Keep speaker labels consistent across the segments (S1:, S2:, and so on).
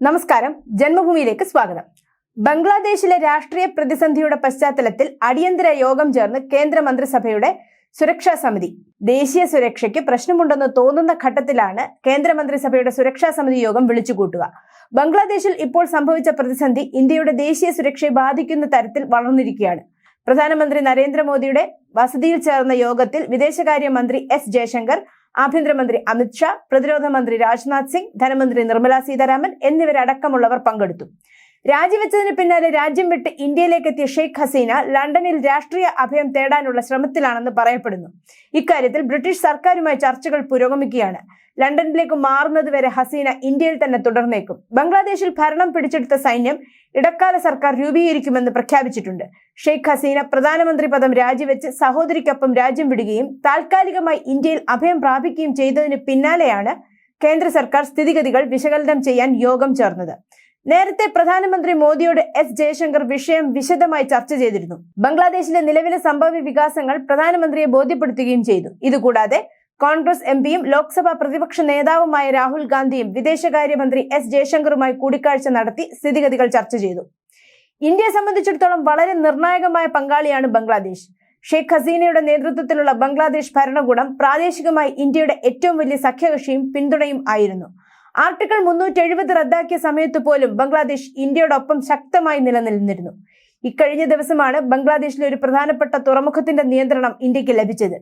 S1: നമസ്കാരം. ജന്മഭൂമിയിലേക്ക് സ്വാഗതം. ബംഗ്ലാദേശിലെ രാഷ്ട്രീയ പ്രതിസന്ധിയുടെ പശ്ചാത്തലത്തിൽ അടിയന്തര യോഗം ചേർന്ന് കേന്ദ്രമന്ത്രിസഭയുടെ സുരക്ഷാ സമിതി. ദേശീയ സുരക്ഷയ്ക്ക് പ്രശ്നമുണ്ടെന്ന് തോന്നുന്ന ഘട്ടത്തിലാണ് കേന്ദ്രമന്ത്രിസഭയുടെ സുരക്ഷാ സമിതി യോഗം വിളിച്ചുകൂട്ടുക. ബംഗ്ലാദേശിൽ ഇപ്പോൾ സംഭവിച്ച പ്രതിസന്ധി ഇന്ത്യയുടെ ദേശീയ സുരക്ഷയെ ബാധിക്കുന്ന തരത്തിൽ വളർന്നിരിക്കുകയാണ്. പ്രധാനമന്ത്രി നരേന്ദ്രമോദിയുടെ വസതിയിൽ ചേർന്ന യോഗത്തിൽ വിദേശകാര്യമന്ത്രി എസ് ജയശങ്കർ ആഭ്യന്തരമന്ത്രി അമിത്ഷാ പ്രതിരോധ മന്ത്രി രാജ്നാഥ് സിംഗ് ധനമന്ത്രി നിർമ്മല സീതാരാമൻ എന്നിവരടക്കമുള്ളവർ പങ്കെടുത്തു. രാജിവെച്ചതിന് പിന്നാലെ രാജ്യം വിട്ട് ഇന്ത്യയിലേക്ക് എത്തിയ ഷെയ്ഖ് ഹസീന ലണ്ടനിൽ രാഷ്ട്രീയ അഭയം തേടാനുള്ള ശ്രമത്തിലാണെന്ന് പറയപ്പെടുന്നു. ഇക്കാര്യത്തിൽ ബ്രിട്ടീഷ് സർക്കാരുമായി ചർച്ചകൾ പുരോഗമിക്കുകയാണ്. ലണ്ടനിലേക്ക് മാറുന്നതുവരെ ഹസീന ഇന്ത്യയിൽ തന്നെ തുടർന്നേക്കും. ബംഗ്ലാദേശിൽ ഭരണം പിടിച്ചെടുത്ത സൈന്യം ഇടക്കാല സർക്കാർ രൂപീകരിക്കുമെന്ന് പ്രഖ്യാപിച്ചിട്ടുണ്ട്. ഷെയ്ഖ് ഹസീന പ്രധാനമന്ത്രി പദം രാജിവെച്ച് സഹോദരിക്കൊപ്പം രാജ്യം വിടുകയും താൽക്കാലികമായി ഇന്ത്യയിൽ അഭയം പ്രാപിക്കുകയും ചെയ്തതിന് പിന്നാലെയാണ് കേന്ദ്ര സർക്കാർ സ്ഥിതിഗതികൾ വിശകലനം ചെയ്യാൻ യോഗം ചേർന്നത്. നേരത്തെ പ്രധാനമന്ത്രി മോദിയോട് എസ് ജയശങ്കർ വിഷയം വിശദമായി ചർച്ച ചെയ്തിരുന്നു. ബംഗ്ലാദേശിലെ നിലവിലെ സംഭവ വികാസങ്ങൾ പ്രധാനമന്ത്രിയെ ബോധ്യപ്പെടുത്തുകയും ചെയ്തു. ഇതുകൂടാതെ കോൺഗ്രസ് എം പിയും ലോക്സഭാ പ്രതിപക്ഷ നേതാവുമായ രാഹുൽ ഗാന്ധിയും വിദേശകാര്യമന്ത്രി എസ് ജയശങ്കറുമായി കൂടിക്കാഴ്ച നടത്തി സ്ഥിതിഗതികൾ ചർച്ച ചെയ്തു. ഇന്ത്യയെ സംബന്ധിച്ചിടത്തോളം വളരെ നിർണായകമായ പങ്കാളിയാണ് ബംഗ്ലാദേശ്. ഷെയ്ഖ് ഹസീനയുടെ നേതൃത്വത്തിലുള്ള ബംഗ്ലാദേശ് ഭരണകൂടം പ്രാദേശികമായി ഇന്ത്യയുടെ ഏറ്റവും വലിയ സഖ്യകക്ഷിയും പിന്തുണയും ആയിരുന്നു. ആർട്ടിക്കിൾ മുന്നൂറ്റി എഴുപത് റദ്ദാക്കിയ സമയത്ത് പോലും ബംഗ്ലാദേശ് ഇന്ത്യയോടൊപ്പം ശക്തമായി നിലനിന്നിരുന്നു. ഇക്കഴിഞ്ഞ ദിവസമാണ് ബംഗ്ലാദേശിലെ ഒരു പ്രധാനപ്പെട്ട തുറമുഖത്തിന്റെ നിയന്ത്രണം ഇന്ത്യയ്ക്ക് ലഭിച്ചത്.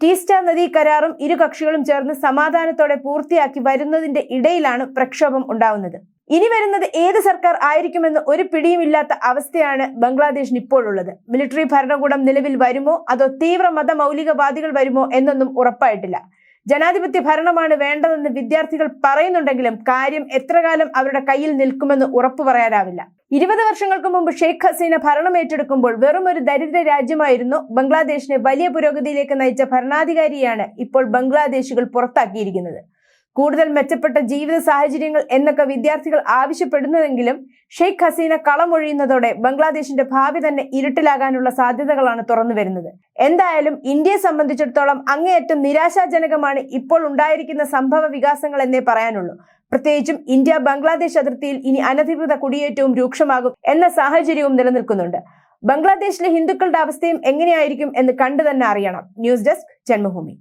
S1: ടീസ്റ്റ നദീ കരാറും ഇരു കക്ഷികളും ചേർന്ന് സമാധാനത്തോടെ പൂർത്തിയാക്കി വരുന്നതിന്റെ ഇടയിലാണ് പ്രക്ഷോഭം ഉണ്ടാവുന്നത്. ഇനി വരുന്നത് ഏത് സർക്കാർ ആയിരിക്കുമെന്ന് ഒരു പിടിയുമില്ലാത്ത അവസ്ഥയാണ് ബംഗ്ലാദേശിന് ഇപ്പോഴുള്ളത്. മിലിറ്ററി ഭരണകൂടം നിലവിൽ വരുമോ? അതോ തീവ്ര മത മൗലികവാദികൾ വരുമോ എന്നൊന്നും ഉറപ്പായിട്ടില്ല. ജനാധിപത്യ ഭരണമാണ് വേണ്ടതെന്ന് വിദ്യാർത്ഥികൾ പറയുന്നുണ്ടെങ്കിലും കാര്യം എത്ര കാലം അവരുടെ കയ്യിൽ നിൽക്കുമെന്ന് ഉറപ്പു പറയാനാവില്ല. ഇരുപത് വർഷങ്ങൾക്ക് മുമ്പ് ഷെയ്ഖ് ഹസീന ഭരണം ഏറ്റെടുക്കുമ്പോൾ വെറും ഒരു ദരിദ്ര രാജ്യമായിരുന്നു. ബംഗ്ലാദേശിനെ വലിയ പുരോഗതിയിലേക്ക് നയിച്ച ഭരണാധികാരിയാണ് ഇപ്പോൾ ബംഗ്ലാദേശികൾ പുറത്താക്കിയിരിക്കുന്നത്. കൂടുതൽ മെച്ചപ്പെട്ട ജീവിത സാഹചര്യങ്ങൾ എന്നൊക്കെ വിദ്യാർത്ഥികൾ ആവശ്യപ്പെടുന്നതെങ്കിലും ഷെയ്ഖ് ഹസീന കളമൊഴിയുന്നതോടെ ബംഗ്ലാദേശിന്റെ ഭാവി തന്നെ ഇരുട്ടിലാകാനുള്ള സാധ്യതകളാണ് തുറന്നു വരുന്നത്. എന്തായാലും ഇന്ത്യയെ സംബന്ധിച്ചിടത്തോളം അങ്ങേയറ്റം നിരാശാജനകമാണ് ഇപ്പോൾ ഉണ്ടായിരിക്കുന്ന സംഭവ വികാസങ്ങൾ എന്നേ പറയാനുള്ളൂ. പ്രത്യേകിച്ചും ഇന്ത്യ ബംഗ്ലാദേശ് അതിർത്തിയിൽ ഇനി അനധികൃത കുടിയേറ്റവും രൂക്ഷമാകും എന്ന സാഹചര്യവും നിലനിൽക്കുന്നുണ്ട്. ബംഗ്ലാദേശിലെ ഹിന്ദുക്കളുടെ അവസ്ഥയും എങ്ങനെയായിരിക്കും എന്ന് കണ്ടു തന്നെ അറിയണം. News desk Janmabhumi.